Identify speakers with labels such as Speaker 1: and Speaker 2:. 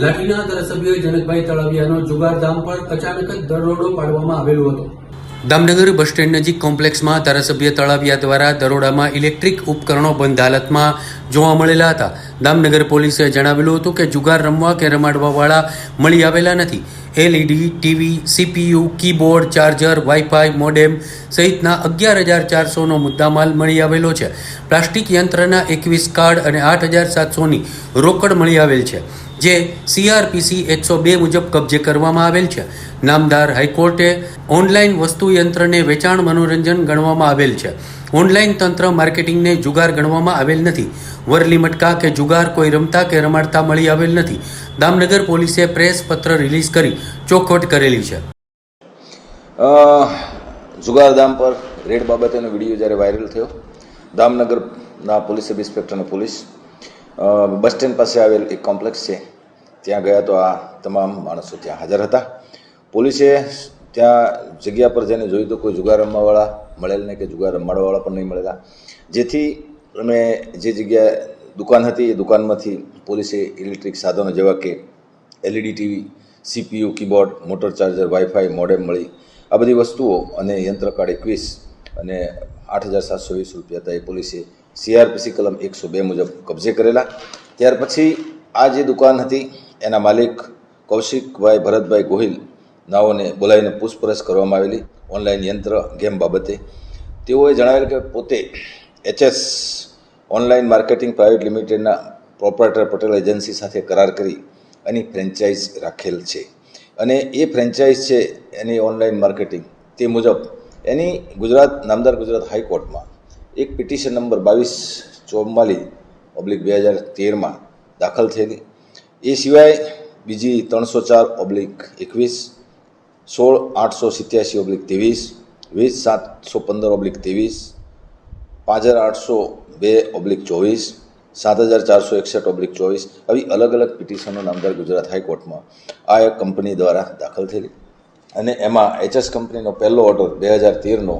Speaker 1: લાઠીના ધારાસભ્ય જનકભાઈ તળાવિયાનો જુગારધામ પર અચાનક જ દરોડો પાડવામાં આવેલો હતો. દામનગર બસ સ્ટેન્ડ નજીક કોમ્પ્લેક્સમાં ધારાસભ્ય તળાવિયા દ્વારા દરોડામાં ઇલેક્ટ્રિક ઉપકરણો બંધ હાલતમાં જોવા મળેલા હતા. દામનગર પોલીસે જણાવેલું હતું કે જુગાર રમવા કે રમાડવાવાળા મળી આવેલા નથી. LED, TV, CPU, keyboard, charger, WiFi, modem સહિતના અગિયાર હજાર ચારસોનો મુદ્દામાલ મળી આવેલો છે. પ્લાસ્ટિક યંત્રના એકવીસ કાર્ડ અને આઠ હજાર સાતસોની રોકડ મળી આવેલ છે. જે સીઆરપીસી એકસો બે મુજબ કબજે કરવામાં આવેલ છે. નામદાર હાઈકોર્ટે ઓનલાઈન વસ્તુ યંત્રને વેચાણ મનોરંજન ગણવામાં આવેલ છે. ઓનલાઈન તંત્ર માર્કેટિંગને જુગાર ગણવામાં આવેલ નથી. વરલી મટકા કે જુગાર કોઈ રમતા કે રમાડતા મળી આવેલ નથી. દામનગર પોલીસે પ્રેસ પત્ર રિલીઝ કરી ચોખવટ કરેલી છે.
Speaker 2: જુગાર જુગારધામ પર રેડ બાબતેનો વીડિયો જ્યારે વાયરલ થયો, દામનગરના police sub inspector police bus stand પાસે આવેલ એક કોમ્પ્લેક્સ છે. ત્યાં ગયા તો આ તમામ માણસો ત્યાં હાજર હતા. પોલીસે ત્યાં જગ્યા પર જઈને જોયું તો કોઈ જુગાર રમવાવાળા મળેલ નહીં કે જુગાર રમાડવાવાળા પણ નહીં મળેલા. જેથી અમે જે જગ્યાએ દુકાન હતી એ દુકાનમાંથી પોલીસે ઇલેક્ટ્રિક સાધનો જેવા કે LED TV, CPU, keyboard, motor charger, WiFi, modem મળી આ બધી વસ્તુઓ અને યંત્ર કાર્ડ એકવીસ અને આઠ હજાર સાતસો વીસ રૂપિયા હતા એ પોલીસે સીઆરપીસી કલમ એકસો બે મુજબ કબજે કરેલા. ત્યાર પછી આ જે દુકાન હતી એના માલિક કૌશિકભાઈ ભરતભાઈ ગોહિલ નાઓને બોલાવીને પૂછપરછ કરવામાં આવેલી ઓનલાઈન યંત્ર ગેમ બાબતે. તેઓએ જણાવેલ કે પોતે એચએસ ઓનલાઈન માર્કેટિંગ પ્રાઇવેટ લિમિટેડના પ્રોપરેટર પટેલ એજન્સી સાથે કરાર કરી એની ફ્રેન્ચાઇઝ રાખેલ છે. અને એ ફ્રેન્ચાઇઝ છે એની ઓનલાઈન માર્કેટિંગ તે મુજબ એની ગુજરાત, નામદાર ગુજરાત હાઈકોર્ટમાં એક પિટિશન નંબર બાવીસ ચોમ્માલી ઓબ્લિક બે હજાર તેરમાં દાખલ થયેલી એ સિવાય બીજી ત્રણસો ચાર ઓબ્લિક એકવીસ, સોળ આઠસો સિત્યાસી ઓબ્લિક ત્રેવીસ, વીસ સાતસો પંદર ઓબ્લિક ત્રેવીસ, પાંચ હજાર આઠસો બે ઓબ્લિક ચોવીસ, સાત હજાર ચારસો એકસઠ ઓબ્લિક ચોવીસ આવી અલગ અલગ પિટિશનો નામદાર ગુજરાત હાઈકોર્ટમાં આ એક કંપની દ્વારા દાખલ થયેલી. અને એમાં એચએસ કંપનીનો પહેલો ઓર્ડર બે હજાર તેરનો